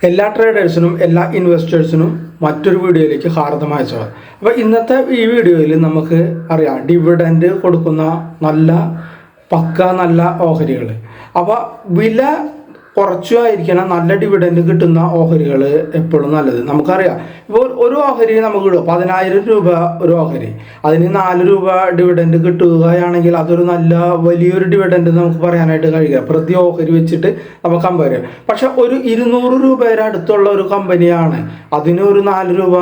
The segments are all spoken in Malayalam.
എല്ലാ ട്രേഡേഴ്സിനും എല്ലാ ഇൻവെസ്റ്റേഴ്സിനും മറ്റൊരു വീഡിയോയിലേക്ക് ഹാർദമായ സ്വാഗതം അപ്പോൾ ഇന്നത്തെ ഈ വീഡിയോയിൽ നമുക്ക് അറിയാം ഡിവിഡൻഡ് കൊടുക്കുന്ന നല്ല പക്ക നല്ല ഓഹരികൾ അപ്പോൾ വില കുറച്ചുമായിരിക്കണം നല്ല ഡിവിഡൻഡ് കിട്ടുന്ന ഓഹരികൾ എപ്പോഴും നല്ലത്. നമുക്കറിയാം. ഇപ്പോൾ ഒരു ഓഹരി നമുക്ക് കിട്ടും. പതിനായിരം രൂപ ഒരു ഓഹരി. അതിന് നാല് രൂപ ഡിവിഡൻഡ് കിട്ടുകയാണെങ്കിൽ അതൊരു നല്ല വലിയൊരു ഡിവിഡൻഡ് നമുക്ക് പറയാനായിട്ട് കഴിയുക. പ്രതി ഓഹരി വെച്ചിട്ട് നമുക്ക് കമ്പയർ ചെയ്യാം പക്ഷെ ഒരു ഇരുന്നൂറ് രൂപയുടെ അടുത്തുള്ള ഒരു കമ്പനിയാണ്. അതിന് ഒരു നാല് രൂപ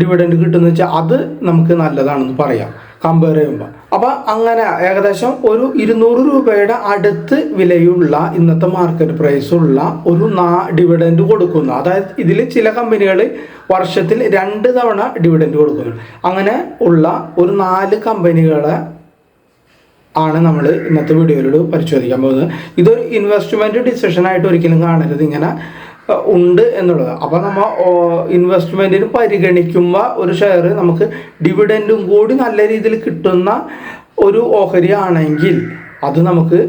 ഡിവിഡൻഡ് കിട്ടുന്ന വെച്ചാൽ അത് നമുക്ക് നല്ലതാണെന്ന് പറയാം. കമ്പയർ ചെയ്യുമ്പോൾ അപ്പോൾ അങ്ങനെ ഏകദേശം ഒരു ഇരുന്നൂറ് രൂപയുടെ അടുത്ത് വിലയുള്ള ഇന്നത്തെ മാർക്കറ്റ് പ്രൈസ് ഉള്ള ഒരു നാ ഡിവിഡൻഡ് കൊടുക്കുന്നു. അതായത് ഇതിൽ ചില കമ്പനികൾ വർഷത്തിൽ രണ്ട് തവണ ഡിവിഡൻഡ് കൊടുക്കുന്നു. അങ്ങനെ ഉള്ള ഒരു നാല് കമ്പനികളെ ആണ് നമ്മൾ ഇന്നത്തെ വീഡിയോയിലൂടെ പരിശോധിക്കാൻ പോകുന്നത്. ഇതൊരു ഇൻവെസ്റ്റ്മെന്റ് ഡിസിഷനായിട്ട് ഒരിക്കലും കാണരുത്. ഇങ്ങനെ ഉണ്ട് എന്നുള്ളത്. അപ്പോൾ നമ്മൾ ഇൻവെസ്റ്റ്മെന്റിന് പരിഗണിക്കുമ്പോൾ ഒരു ഷെയർ നമുക്ക് ഡിവിഡന്റും കൂടി നല്ല രീതിയിൽ കിട്ടുന്ന ഒരു ഓഹരിയാണെങ്കിൽ അത് നമുക്ക്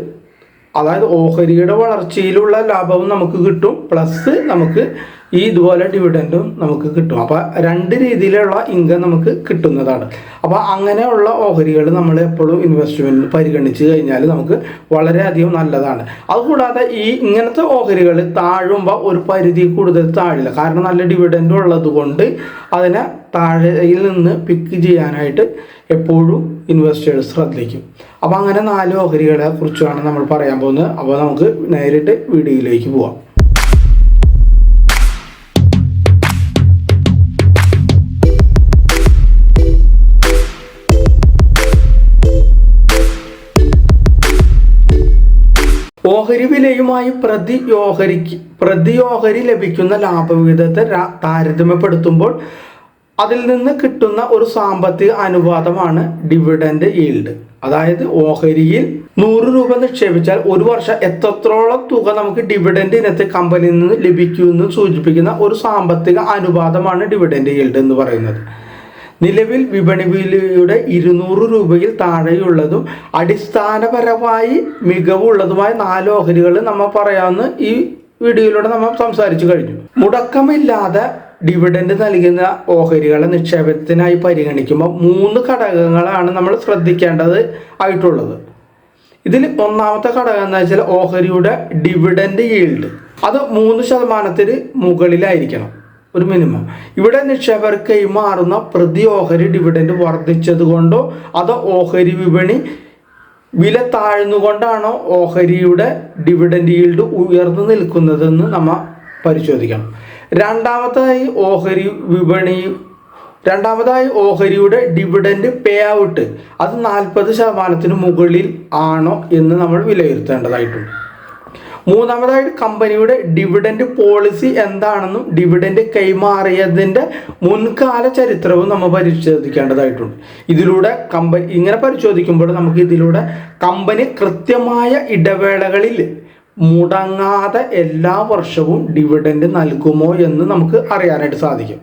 അതായത് ഓഹരിയുടെ വളർച്ചയിലുള്ള ലാഭവും നമുക്ക് കിട്ടും. പ്ലസ് നമുക്ക് ഈ ഇതുപോലെ ഡിവിഡൻഡും നമുക്ക് കിട്ടും. അപ്പോൾ രണ്ട് രീതിയിലുള്ള ഇൻകം നമുക്ക് കിട്ടുന്നതാണ്. അപ്പോൾ അങ്ങനെയുള്ള ഓഹരികൾ നമ്മൾ എപ്പോഴും ഇൻവെസ്റ്റ്മെന്റ് പരിഗണിച്ച് കഴിഞ്ഞാൽ നമുക്ക് വളരെയധികം നല്ലതാണ്. അതുകൂടാതെ ഈ ഇങ്ങനത്തെ ഓഹരികൾ താഴുമ്പോൾ ഒരു പരിധി കൂടുതൽ താഴില്ല. കാരണം നല്ല ഡിവിഡൻഡ് ഉള്ളത് കൊണ്ട് അതിനെ താഴെയിൽ നിന്ന് പിക്ക് ചെയ്യാനായിട്ട് എപ്പോഴും ഇൻവെസ്റ്റേഴ്സ് ശ്രദ്ധിക്കും. അപ്പോൾ അങ്ങനെ നാല് ഓഹരികളെ കുറിച്ചാണ് നമ്മൾ പറയാൻ പോകുന്നത്. അപ്പോൾ നമുക്ക് നേരിട്ട് വീഡിയോയിലേക്ക് പോവാം. ഓഹരി വിലയുമായി പ്രതി ഓഹരിക്ക് പ്രതി ഓഹരി ലഭിക്കുന്ന ലാഭവിഹിതത്തെ താരതമ്യപ്പെടുത്തുമ്പോൾ അതിൽ നിന്ന് കിട്ടുന്ന ഒരു സാമ്പത്തിക അനുപാതമാണ് ഡിവിഡൻഡ് ഈൽഡ് അതായത് ഓഹരിയിൽ നൂറ് രൂപ നിക്ഷേപിച്ചാൽ ഒരു വർഷം എത്രത്തോളം തുക നമുക്ക് ഡിവിഡൻഡ് ഇനത്തെ കമ്പനിയിൽ നിന്ന് ലഭിക്കുമെന്ന് സൂചിപ്പിക്കുന്ന ഒരു സാമ്പത്തിക അനുപാതമാണ് ഡിവിഡൻഡ് ഈൽഡ് എന്ന് പറയുന്നത്. നിലവിൽ വിപണി വിലയുടെ ഇരുന്നൂറ് രൂപയിൽ താഴെയുള്ളതും അടിസ്ഥാനപരമായി മികവുള്ളതുമായ നാല് ഓഹരികൾ നമ്മൾ പറയാമെന്ന് ഈ വീഡിയോയിലൂടെ നമ്മൾ സംസാരിച്ചു കഴിഞ്ഞു. മുടക്കമില്ലാതെ ഡിവിഡൻഡ് നൽകുന്ന ഓഹരികളെ നിക്ഷേപത്തിനായി പരിഗണിക്കുമ്പോൾ മൂന്ന് ഘടകങ്ങളാണ് നമ്മൾ ശ്രദ്ധിക്കേണ്ടത് ആയിട്ടുള്ളത്. ഇതിൽ ഒന്നാമത്തെ ഘടകം എന്ന് വെച്ചാൽ ഓഹരിയുടെ ഡിവിഡൻഡ് ഈൽഡ് അത് മൂന്ന് ശതമാനത്തിന് മുകളിലായിരിക്കണം. ഒരു മിനിമം ഇവിടെ നിക്ഷേപകർ കൈമാറുന്ന പ്രതി ഓഹരി ഡിവിഡൻഡ് വർദ്ധിച്ചത് കൊണ്ടോ അതോ ഓഹരി വിപണി വില താഴ്ന്നുകൊണ്ടാണോ ഓഹരിയുടെ ഡിവിഡൻഡ് ഈൽഡ് ഉയർന്നു നിൽക്കുന്നതെന്ന് നമ്മൾ പരിശോധിക്കണം. രണ്ടാമതായി ഓഹരി വിപണി രണ്ടാമതായി ഓഹരിയുടെ ഡിവിഡൻഡ് പേ ഔട്ട് അത് നാൽപ്പത് ശതമാനത്തിന് മുകളിൽ ആണോ എന്ന് നമ്മൾ വിലയിരുത്തേണ്ടതായിട്ടുണ്ട്. മൂന്നാമതായിട്ട് കമ്പനിയുടെ ഡിവിഡൻഡ് പോളിസി എന്താണെന്നും ഡിവിഡൻഡ് കൈമാറിയതിന്റെ മുൻകാല ചരിത്രവും നമ്മൾ പരിശോധിക്കേണ്ടതായിട്ടുണ്ട്. ഇതിലൂടെ കമ്പനി ഇങ്ങനെ പരിശോധിക്കുമ്പോൾ നമുക്ക് ഇതിലൂടെ കമ്പനി കൃത്യമായ ഇടവേളകളിൽ മുടങ്ങാതെ എല്ലാ വർഷവും ഡിവിഡൻഡ് നൽകുമോ എന്ന് നമുക്ക് അറിയാനായിട്ട് സാധിക്കും.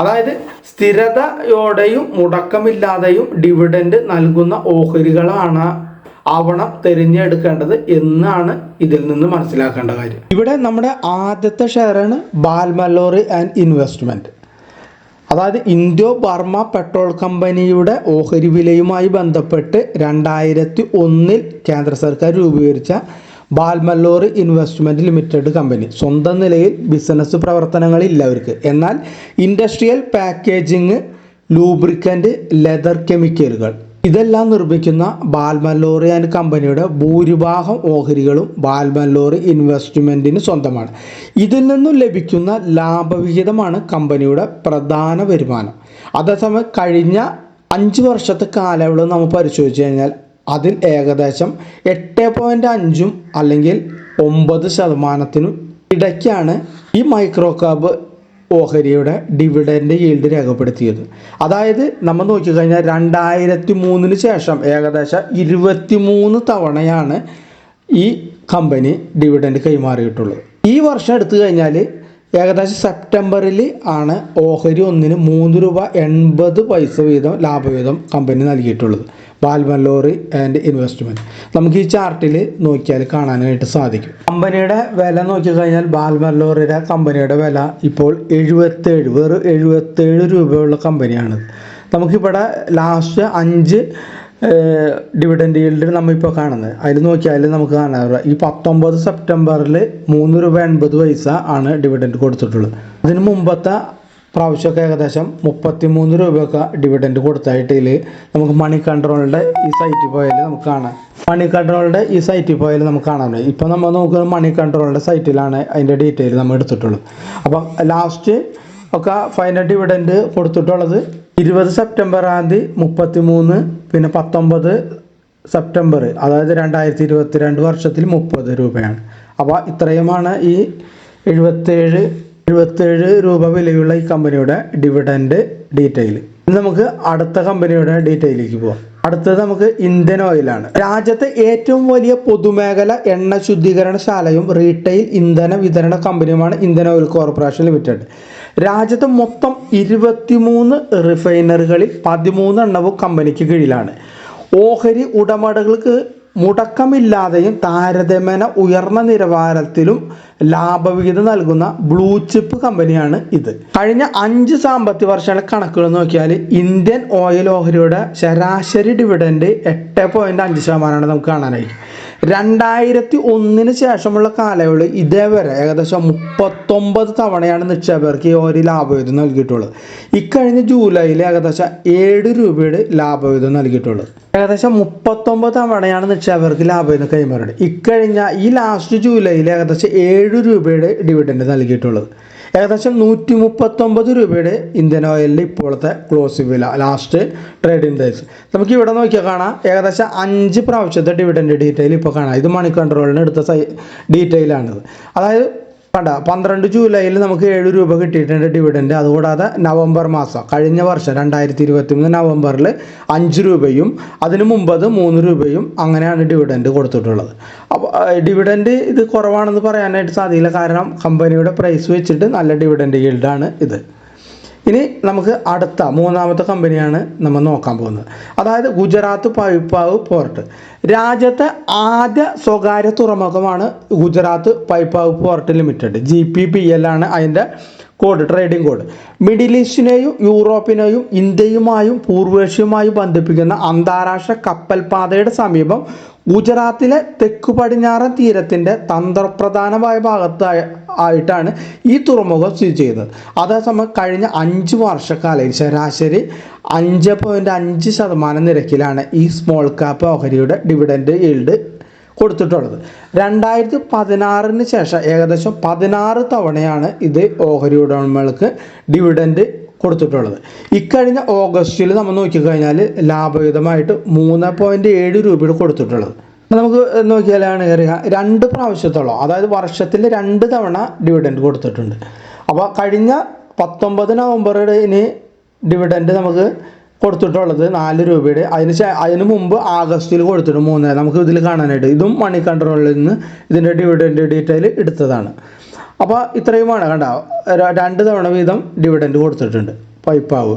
അതായത് സ്ഥിരതയോടെയും മുടക്കമില്ലാതെയും ഡിവിഡൻഡ് നൽകുന്ന ഓഹരികളാണ് ആവണം തിരഞ്ഞെടുക്കേണ്ടത് എന്നാണ് ഇതിൽ നിന്ന് മനസ്സിലാക്കേണ്ട കാര്യം. ഇവിടെ നമ്മുടെ ആദ്യത്തെ ഷെയറാണ് ബാൽമലോറി ആൻഡ് ഇൻവെസ്റ്റ്മെന്റ് അതായത് ഇൻഡോ ബർമ പെട്രോൾ കമ്പനിയുടെ ഓഹരി വിലയുമായി ബന്ധപ്പെട്ട് രണ്ടായിരത്തി ഒന്നിൽ കേന്ദ്ര സർക്കാർ രൂപീകരിച്ച ബാൽമല്ലോറി ഇൻവെസ്റ്റ്മെന്റ് ലിമിറ്റഡ് കമ്പനി സ്വന്തം നിലയിൽ ബിസിനസ് പ്രവർത്തനങ്ങളില്ല അവർക്ക്. എന്നാൽ ഇൻഡസ്ട്രിയൽ പാക്കേജിങ് ലൂബ്രിക്കന്റ് ലെതർ കെമിക്കലുകൾ ഇതെല്ലാം നിർമ്മിക്കുന്ന ബാൽമല്ലോറി ആൻഡ് കമ്പനിയുടെ ഭൂരിഭാഗം ഓഹരികളും ബാൽമല്ലോറി ഇൻവെസ്റ്റ്മെന്റിന് സ്വന്തമാണ്. ഇതിൽ നിന്നും ലഭിക്കുന്ന ലാഭവിഹിതമാണ് കമ്പനിയുടെ പ്രധാന വരുമാനം. അതേസമയം കഴിഞ്ഞ അഞ്ച് വർഷത്തെ കാലയളവ് നമ്മൾ പരിശോധിച്ച് കഴിഞ്ഞാൽ അതിൽ ഏകദേശം എട്ട് പോയിന്റ് അഞ്ചും അല്ലെങ്കിൽ ഒമ്പത് ശതമാനത്തിനും ഇടയ്ക്കാണ് ഈ മൈക്രോ കാബ് ഓഹരിയുടെ ഡിവിഡൻഡ് ഈൽഡ് രേഖപ്പെടുത്തിയത്. അതായത് നമ്മൾ നോക്കിക്കഴിഞ്ഞാൽ രണ്ടായിരത്തി മൂന്നിന് ശേഷം ഏകദേശം ഇരുപത്തി മൂന്ന് തവണയാണ് ഈ കമ്പനി ഡിവിഡൻഡ് കൈമാറിയിട്ടുള്ളത്. ഈ വർഷം എടുത്തു കഴിഞ്ഞാൽ ഏകദേശം സെപ്റ്റംബറിൽ ആണ് ഓഹരി ഒന്നിന് മൂന്ന് രൂപ എൺപത് പൈസ വീതം ലാഭവിഹിതം കമ്പനി നൽകിയിട്ടുള്ളത്. ബാൽമല്ലോറി ആൻഡ് ഇൻവെസ്റ്റ്മെന്റ് നമുക്ക് ഈ ചാർട്ടിൽ നോക്കിയാൽ കാണാനായിട്ട് സാധിക്കും. കമ്പനിയുടെ വില നോക്കിക്കഴിഞ്ഞാൽ ബാൽമല്ലോറിയുടെ കമ്പനിയുടെ വില ഇപ്പോൾ എഴുപത്തേഴ് വെറും എഴുപത്തേഴ് രൂപയുള്ള കമ്പനിയാണ്. നമുക്കിവിടെ ലാസ്റ്റ് അഞ്ച് ഡിവിഡൻഡ് ഈൽഡ് നമ്മളിപ്പോൾ കാണുന്നത്. അതിൽ നോക്കിയാൽ നമുക്ക് കാണാറില്ല ഈ പത്തൊമ്പത് സെപ്റ്റംബറിൽ മൂന്ന് രൂപ എൺപത് പൈസ ആണ് ഡിവിഡൻഡ് കൊടുത്തിട്ടുള്ളത്. അതിന് മുമ്പത്തെ പ്രാവശ്യമൊക്കെ ഏകദേശം മുപ്പത്തി മൂന്ന് രൂപയൊക്കെ ഡിവിഡൻഡ് കൊടുത്തായിട്ട് ഇതിൽ നമുക്ക് മണി കൺട്രോളിന്റെ ഈ സൈറ്റിൽ പോയാൽ നമുക്ക് കാണാം. മണി കൺട്രോളിന്റെ ഈ സൈറ്റിൽ പോയാൽ നമുക്ക് കാണാൻ ഇപ്പം നമ്മൾ നോക്കുന്ന മണി കൺട്രോളിന്റെ സൈറ്റിലാണ് അതിന്റെ ഡീറ്റെയിൽ നമ്മൾ എടുത്തിട്ടുള്ളത്. അപ്പം ലാസ്റ്റ് ഒക്കെ ഫൈനൽ ഡിവിഡൻഡ് കൊടുത്തിട്ടുള്ളത് ഇരുപത് സെപ്റ്റംബർ തീയതി മുപ്പത്തി മൂന്ന് പിന്നെ പത്തൊമ്പത് സെപ്റ്റംബർ അതായത് രണ്ടായിരത്തി ഇരുപത്തി രണ്ട് വർഷത്തിൽ മുപ്പത് രൂപയാണ്. അപ്പോൾ ഇത്രയുമാണ് ഈ എഴുപത്തേഴ് എഴുപത്തേഴ് രൂപ വിലയുള്ള ഈ കമ്പനിയുടെ ഡിവിഡൻഡ് ഡീറ്റെയിൽ നമുക്ക് അടുത്ത കമ്പനിയുടെ ഡീറ്റെയിലേക്ക് പോവാം. അടുത്തത് നമുക്ക് ഇന്ത്യൻ ഓയിലാണ് രാജ്യത്തെ ഏറ്റവും വലിയ പൊതുമേഖല എണ്ണ ശുദ്ധീകരണശാലയും റീറ്റെയിൽ ഇന്ധന വിതരണ കമ്പനിയുമാണ് ഇന്ത്യൻ ഓയിൽ കോർപ്പറേഷൻ ലിമിറ്റഡ് രാജ്യത്തെ മൊത്തം ഇരുപത്തിമൂന്ന് റിഫൈനറികളിൽ പതിമൂന്നെണ്ണവും കമ്പനിക്ക് കീഴിലാണ്. ഓഹരി ഉടമകൾക്ക് മുടക്കമില്ലാതെയും താരതമ്യേന ഉയർന്ന നിലവാരത്തിലും ലാഭവിഹിതം നൽകുന്ന ബ്ലൂ ചിപ്പ് കമ്പനിയാണ് ഇത്. കഴിഞ്ഞ അഞ്ച് സാമ്പത്തിക വർഷങ്ങളെ കണക്കുകൾ നോക്കിയാൽ ഇന്ത്യൻ ഓയിൽ ഓഹരിയുടെ ശരാശരി ഡിവിഡൻഡ് എട്ട് പോയിന്റ് അഞ്ച് ശതമാനമാണ് നമുക്ക് കാണാനായി രണ്ടായിരത്തി ഒന്നിന് ശേഷമുള്ള കാലയളവിൽ ഇതേവരെ ഏകദേശം മുപ്പത്തൊമ്പത് തവണയാണ് നിക്ഷേപകർക്ക് ഒരു ലാഭവിഹിതം നൽകിയിട്ടുള്ളത്. ഇക്കഴിഞ്ഞ ജൂലൈയിൽ ഏകദേശം ഏഴ് രൂപയുടെ ലാഭവിഹിതം നൽകിയിട്ടുള്ളത്. ഏകദേശം മുപ്പത്തൊമ്പത് തവണയാണ് നിക്ഷേപകർക്ക് ലാഭവിഹിതം കൈമാറിയത്. ഇക്കഴിഞ്ഞ ഈ ലാസ്റ്റ് ജൂലൈയിൽ ഏകദേശം ഏഴ് രൂപയുടെ ഡിവിഡൻഡ് നൽകിയിട്ടുള്ളത്. ഏകദേശം നൂറ്റി മുപ്പത്തൊമ്പത് രൂപയുടെ ഇന്ത്യൻ ഓയിലിന്റെ ഇപ്പോഴത്തെ ക്ലോസ് വില ലാസ്റ്റ് ട്രേഡിംഗ് ഡേസ് നമുക്ക് ഇവിടെ നോക്കിയാൽ കാണാം. ഏകദേശം അഞ്ച് പ്രാവശ്യത്തെ ഡിവിഡൻഡ് ഡീറ്റെയിൽ ഇപ്പോൾ കാണാം. ഇത് മണി കൺട്രോളിന് എടുത്ത സൈ ഡീറ്റെയിലാണിത് അതായത് കണ്ട പന്ത്രണ്ട് ജൂലൈയിൽ നമുക്ക് ഏഴ് രൂപ കിട്ടിയിട്ടുണ്ട് ഡിവിഡൻഡ് അതുകൂടാതെ നവംബർ മാസം കഴിഞ്ഞ വർഷം രണ്ടായിരത്തി ഇരുപത്തി മൂന്ന് നവംബറിൽ അഞ്ച് രൂപയും അതിന് മുമ്പത് മൂന്ന് രൂപയും അങ്ങനെയാണ് ഡിവിഡൻഡ് കൊടുത്തിട്ടുള്ളത്. അപ്പോൾ ഡിവിഡൻഡ് ഇത് കുറവാണെന്ന് പറയാനായിട്ട് സാധിക്കില്ല കാരണം കമ്പനിയുടെ പ്രൈസ് വെച്ചിട്ട് നല്ല ഡിവിഡൻഡ് ഈൽഡാണ് ഇത്. ഇനി നമുക്ക് അടുത്ത മൂന്നാമത്തെ കമ്പനിയാണ് നമ്മൾ നോക്കാൻ പോകുന്നത്. അതായത് ഗുജറാത്ത് പൈപ്പാവ് പോർട്ട്. രാജ്യത്തെ ആദ്യ സ്വകാര്യ തുറമുഖമാണ് Gujarat Pipavav port limited. G P P L ആണ് അതിന്റെ കോഡ് ട്രേഡിംഗ് കോഡ്. മിഡിൽ ഈസ്റ്റിനെയും യൂറോപ്പിനെയും ഇന്ത്യയുമായും പൂർവേഷ്യയുമായും ബന്ധിപ്പിക്കുന്ന അന്താരാഷ്ട്ര കപ്പൽപാതയുടെ സമീപം ഗുജറാത്തിലെ തെക്കു പടിഞ്ഞാറൻ തീരത്തിന്റെ തന്ത്രപ്രധാനമായ ഭാഗത്തായ ആയിട്ടാണ് ഈ തുറമുഖം സ്ഥിതി ചെയ്യുന്നത്. അതേസമയം കഴിഞ്ഞ അഞ്ച് വർഷക്കാലയിൽ ശരാശരി അഞ്ച് പോയിന്റ് അഞ്ച് ശതമാനം നിരക്കിലാണ് ഈ സ്മോൾ ക്യാപ്പ് ഓഹരിയുടെ ഡിവിഡൻഡ് ഈൽഡ് കൊടുത്തിട്ടുള്ളത്. രണ്ടായിരത്തി പതിനാറിന് ശേഷം ഏകദേശം പതിനാറ് തവണയാണ് ഇത് ഓഹരി ഉടമകൾക്ക് ഡിവിഡൻഡ് കൊടുത്തിട്ടുള്ളത്. ഇക്കഴിഞ്ഞ ഓഗസ്റ്റിൽ നമ്മൾ നോക്കിക്കഴിഞ്ഞാൽ ലാഭയുതമായിട്ട് മൂന്ന് പോയിന്റ് ഏഴ് രൂപയുടെ കൊടുത്തിട്ടുള്ളത്. നമുക്ക് നോക്കിയാലാണ് കയറുക രണ്ട് പ്രാവശ്യത്തോളം അതായത് വർഷത്തിൽ രണ്ട് തവണ ഡിവിഡൻഡ് കൊടുത്തിട്ടുണ്ട്. അപ്പോൾ കഴിഞ്ഞ പത്തൊമ്പത് നവംബറിന് ഡിവിഡൻഡ് നമുക്ക് കൊടുത്തിട്ടുള്ളത് നാല് രൂപയുടെ. അതിന് അതിന് മുമ്പ് ആഗസ്റ്റിൽ കൊടുത്തിട്ടുണ്ട് മൂന്ന് നമുക്ക് ഇതിൽ കാണാനായിട്ട് ഇതും മണി കൺട്രോളിൽ നിന്ന് ഇതിന്റെ ഡിവിഡൻഡ് ഡീറ്റെയിൽ എടുത്തതാണ്. അപ്പോൾ ഇത്രയുമാണ് കണ്ട രണ്ട് തവണ വീതം ഡിവിഡൻഡ് കൊടുത്തിട്ടുണ്ട് പൈപ്പാവ്.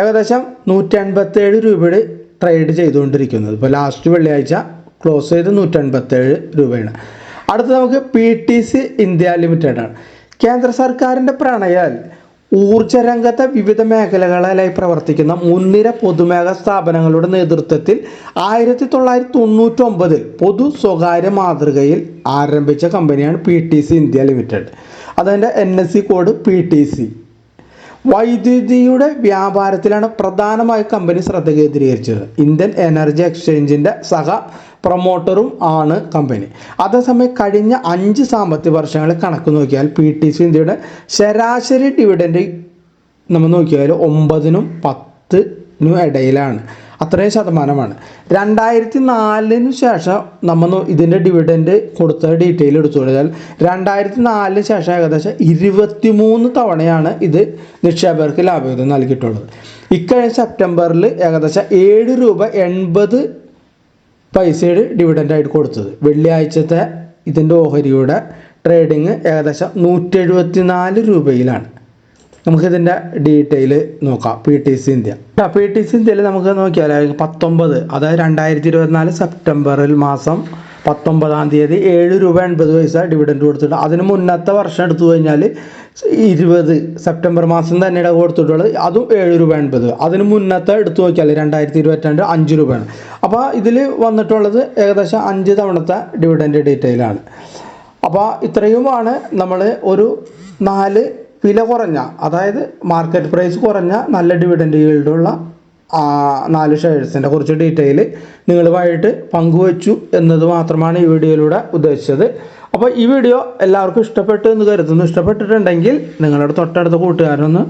ഏകദേശം നൂറ്റി അൻപത്തേഴ് രൂപയുടെ ട്രേഡ് ചെയ്തുകൊണ്ടിരിക്കുന്നത്. ഇപ്പോൾ ലാസ്റ്റ് വെള്ളിയാഴ്ച ക്ലോസ് ചെയ്ത് നൂറ്റൻപത്തേഴ് രൂപയാണ്. അടുത്ത നമുക്ക് P T C India limited ആണ്. കേന്ദ്ര സർക്കാരിന്റെ പ്രണയാൽ ഊർജ രംഗത്തെ വിവിധ മേഖലകളിലായി പ്രവർത്തിക്കുന്ന മുൻനിര പൊതുമേഖലാ സ്ഥാപനങ്ങളുടെ നേതൃത്വത്തിൽ ആയിരത്തി തൊള്ളായിരത്തി തൊണ്ണൂറ്റി ഒമ്പതിൽ പൊതു സ്വകാര്യ മാതൃകയിൽ ആരംഭിച്ച കമ്പനിയാണ് P T C India limited അതിന്റെ N S C code P T C വൈദ്യുതിയുടെ വ്യാപാരത്തിലാണ് പ്രധാനമായി കമ്പനി ശ്രദ്ധ കേന്ദ്രീകരിച്ചത്. ഇന്ത്യൻ എനർജി എക്സ്ചേഞ്ചിന്റെ സഹ പ്രൊമോട്ടറും ആണ് കമ്പനി. അതേസമയം കഴിഞ്ഞ അഞ്ച് സാമ്പത്തിക വർഷങ്ങളിൽ കണക്ക് നോക്കിയാൽ പി ടി സി ഇന്ത്യയുടെ ശരാശരി ഡിവിഡൻഡ് നമ്മൾ നോക്കിയാൽ ഒമ്പതിനും പത്തിനും ഇടയിലാണ്. അത്രയും ശതമാനമാണ്. രണ്ടായിരത്തി നാലിന് ശേഷം നമ്മൾ ഇതിന്റെ ഡിവിഡൻഡ് കൊടുത്ത ഡീറ്റെയിൽ എടുത്തു കഴിഞ്ഞാൽ രണ്ടായിരത്തി നാലിന് ശേഷം ഏകദേശം ഇരുപത്തിമൂന്ന് തവണയാണ് ഇത് നിക്ഷേപകർക്ക് ലാഭ്യത നൽകിയിട്ടുള്ളത്. ഇക്കഴിഞ്ഞ സെപ്റ്റംബറിൽ ഏകദേശം ഏഴ് രൂപ എൺപത് പൈസയുടെ ഡിവിഡൻഡായിട്ട് കൊടുത്തത്. വെള്ളിയാഴ്ചത്തെ ഇതിന്റെ ഓഹരിയുടെ ട്രേഡിങ് ഏകദേശം നൂറ്റി എഴുപത്തി നാല് രൂപയിലാണ്. നമുക്കിതിന്റെ ഡീറ്റെയിൽ നോക്കാം. P T C India. P T C ഇന്ത്യയിൽ നമുക്ക് നോക്കിയാൽ പത്തൊമ്പത് അതായത് രണ്ടായിരത്തി ഇരുപത്തിനാല് സെപ്റ്റംബറിൽ മാസം പത്തൊമ്പതാം തീയതി ഏഴ് രൂപ എൺപത് പൈസ ഡിവിഡൻഡ് കൊടുത്തിട്ട് അതിന് മുന്നത്തെ വർഷം എടുത്തു കഴിഞ്ഞാൽ ഇരുപത് സെപ്റ്റംബർ മാസം തന്നെ തന്നെയാണ് കൊടുത്തിട്ടുള്ളത്. അതും ഏഴ് രൂപ എൺപത്. അതിന് മുന്നത്തെ എടുത്തു നോക്കിയാൽ രണ്ടായിരത്തി ഇരുപത്തിരണ്ട് അഞ്ച് രൂപയാണ്. അപ്പോൾ ഇതിൽ വന്നിട്ടുള്ളത് ഏകദേശം അഞ്ച് തവണത്തെ ഡിവിഡൻഡ് ഡീറ്റെയിലാണ് അപ്പോൾ ഇത്രയുമാണ് നമ്മൾ ഒരു നാല് വില കുറഞ്ഞ അതായത് മാർക്കറ്റ് പ്രൈസ് കുറഞ്ഞ നല്ല ഡിവിഡൻഡ് ഈൽഡുള്ള നാല് ഷെയർസിന്റെ കുറച്ച് ഡീറ്റെയിൽ നിങ്ങളുമായിട്ട് പങ്കുവച്ചു എന്നത് മാത്രമാണ് ഈ വീഡിയോയിലൂടെ ഉദ്ദേശിച്ചത്. അപ്പോൾ ഈ വീഡിയോ എല്ലാവർക്കും ഇഷ്ടപ്പെട്ടു എന്ന് കരുതുന്നു. ഇഷ്ടപ്പെട്ടിട്ടുണ്ടെങ്കിൽ നിങ്ങളുടെ തൊട്ടടുത്ത കൂട്ടുകാരനൊന്ന്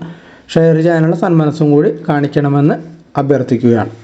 ഷെയർ ചെയ്യാനുള്ള സന്മനസ്സും കൂടി കാണിക്കണമെന്ന് അഭ്യർത്ഥിക്കുകയാണ്.